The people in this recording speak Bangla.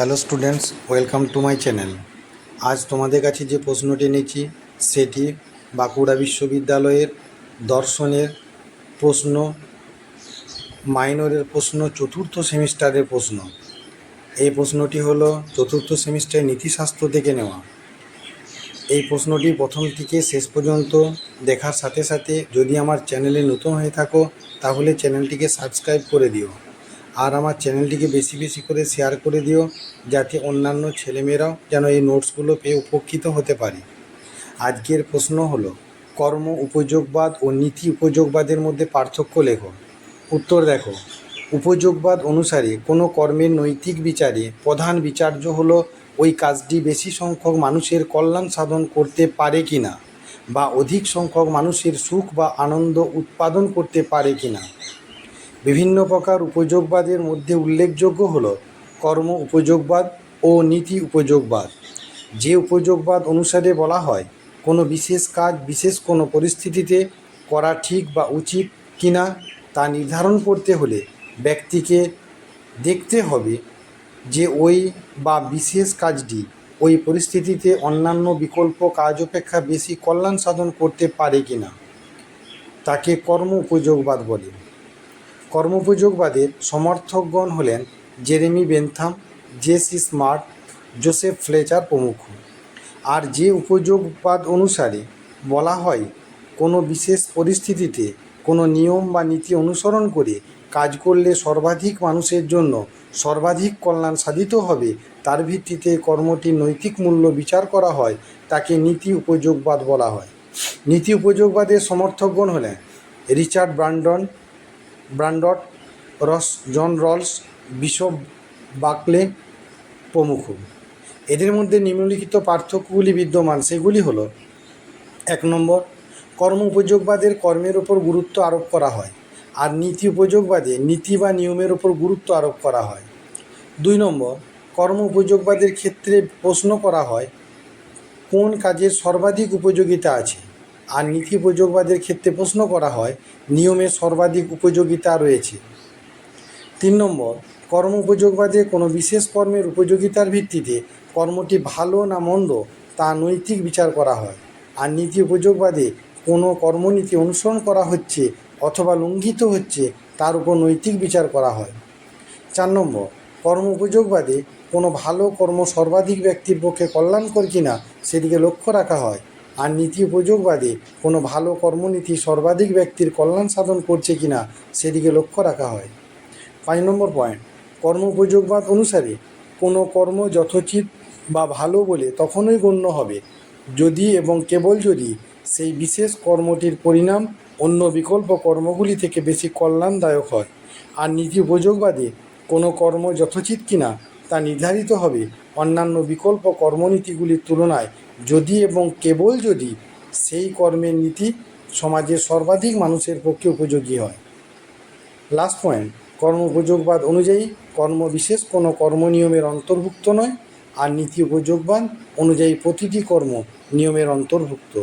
Hello students, welcome to my channel. আজ তোমাদের কাছে যে প্রশ্নটি এনেছি, সেটি বাঁকুড়া বিশ্ববিদ্যালয়ের দর্শনের প্রশ্ন, মাইনরের প্রশ্ন, চতুর্থ সেমিস্টারের প্রশ্ন। এই প্রশ্নটি হলো, চতুর্থ সেমিস্টারের নীতিশাস্ত্র থেকে নেওয়া। এই প্রশ্নটি প্রথম থেকে শেষ পর্যন্ত দেখার সাথে সাথে যদি আমার চ্যানেলে নতুন হয়ে থাকো, তাহলে চ্যানেলটিকে সাবস্ক্রাইব করে দিও। আর আমার চ্যানেলটিকে বেশি বেশি করে শেয়ার করে দিও, যাতে অন্যান্য ছেলেমেয়েরাও যেন এই নোটসগুলো পেয়ে উপকৃত হতে পারে। আজকের প্রশ্ন হলো, কর্ম উপযোগবাদ ও নীতি উপযোগবাদের মধ্যে পার্থক্য লেখো। উত্তর দেখো, উপযোগবাদ অনুসারে কোনো কর্মের নৈতিক বিচারে প্রধান বিচার্য হলো ওই কাজটি বেশি সংখ্যক মানুষের কল্যাণ সাধন করতে পারে কিনা, বা অধিক সংখ্যক মানুষের সুখ বা আনন্দ উৎপাদন করতে পারে কিনা। বিভিন্ন প্রকার উপযোগবাদের মধ্যে উল্লেখযোগ্য হল কর্ম উপযোগবাদ ও নীতি উপযোগবাদ। যে উপযোগবাদ অনুসারে বলা হয়, কোনো বিশেষ কাজ, বিশেষ কোনো পরিস্থিতিতে করা ঠিক বা উচিত কিনা তা নির্ধারণ করতে হলে ব্যক্তিকে দেখতে হবে যে ওই বা বিশেষ কাজটি ওই পরিস্থিতিতে অন্যান্য বিকল্প কাজ অপেক্ষা বেশি কল্যাণ সাধন করতে পারে কিনা। তাকে কর্ম উপযোগবাদ বলে। কর্মোপযোগবাদের সমর্থকগণ হলেন Jeremy Bentham J C Smart, Joseph Fletcher প্রমুখ। আর যে উপযোগবাদ অনুসারে বলা হয়, কোনো বিশেষ পরিস্থিতিতে কোনো নিয়ম বা নীতি অনুসরণ করে কাজ করলে সর্বাধিক মানুষের জন্য সর্বাধিক কল্যাণ সাধিত হবে, তার ভিত্তিতে কর্মটির নৈতিক মূল্য বিচার করা হয়, তাকে নীতি উপযোগবাদ বলা হয়। নীতি উপযোগবাদের সমর্থকগণ হলেন রিচার্ড ব্রান্ডন ব্রান্ডট রস, জন রলস, বিশপ, বাকলে প্রমুখ। এদের মধ্যে নিম্নলিখিত পার্থক্যগুলি বিদ্যমান। সেগুলি হলো, এক নম্বর, কর্ম উপযোগবাদের কর্মের ওপর গুরুত্ব আরোপ করা হয় আর নীতি উপযোগবাদে নীতি বা নিয়মের ওপর গুরুত্ব আরোপ করা হয়। দুই নম্বর, কর্ম উপযোগবাদের ক্ষেত্রে প্রশ্ন করা হয়, কোন কাজের সর্বাধিক উপযোগিতা আছে? আর নীতি উপযোগবাদের ক্ষেত্রে প্রশ্ন করা হয় নিয়মের সর্বাধিক উপযোগিতা রয়েছে। তিন নম্বর, কর্ম উপযোগবাদে কোনো বিশেষ কর্মের উপযোগিতার ভিত্তিতে কর্মটি ভালো না মন্দ তা নৈতিক বিচার করা হয়। আর নীতি উপযোগবাদে কোনো কর্মনীতি অনুসরণ করা হচ্ছে অথবা লঙ্ঘিত হচ্ছে তার উপর নৈতিক বিচার করা হয়। চার নম্বর, কর্ম উপযোগবাদে কোনো ভালো কর্ম সর্বাধিক ব্যক্তির পক্ষে কল্যাণকর কিনা সেদিকে লক্ষ্য রাখা হয়। আর নীতি উপযোগবাদে। কোনো ভালো কর্মনীতি সর্বাধিক ব্যক্তির কল্যাণ সাধন করছে কিনা সেদিকে লক্ষ্য রাখা হয়। পাঁচ নম্বর পয়েন্ট, কর্ম উপযোগবাদ অনুসারে কোনো কর্ম যথোচিত বা ভালো বলে তখনই গণ্য হবে যদি এবং কেবল যদি সেই বিশেষ কর্মটির পরিণাম অন্য বিকল্প কর্মগুলি থেকে বেশি কল্যাণদায়ক হয়। আর নীতি উপযোগবাদে কোনো কর্ম যথোচিত কিনা তা নির্ধারিত হবে। অন্যান্য বিকল্প কর্মনীতিগুলির তুলনায় যদি এবং কেবল যদি সেই কর্মের নীতি সমাজের সর্বাধিক মানুষের পক্ষে উপযোগী হয়। লাস্ট পয়েন্ট কর্ম উপযোগবাদ অনুযায়ী কর্ম বিশেষ কোনো কর্ম নিয়মের অন্তর্ভুক্ত নয়, আর নীতি উপযোগবাদ অনুযায়ী প্রতিটি কর্ম নিয়মের অন্তর্ভুক্ত।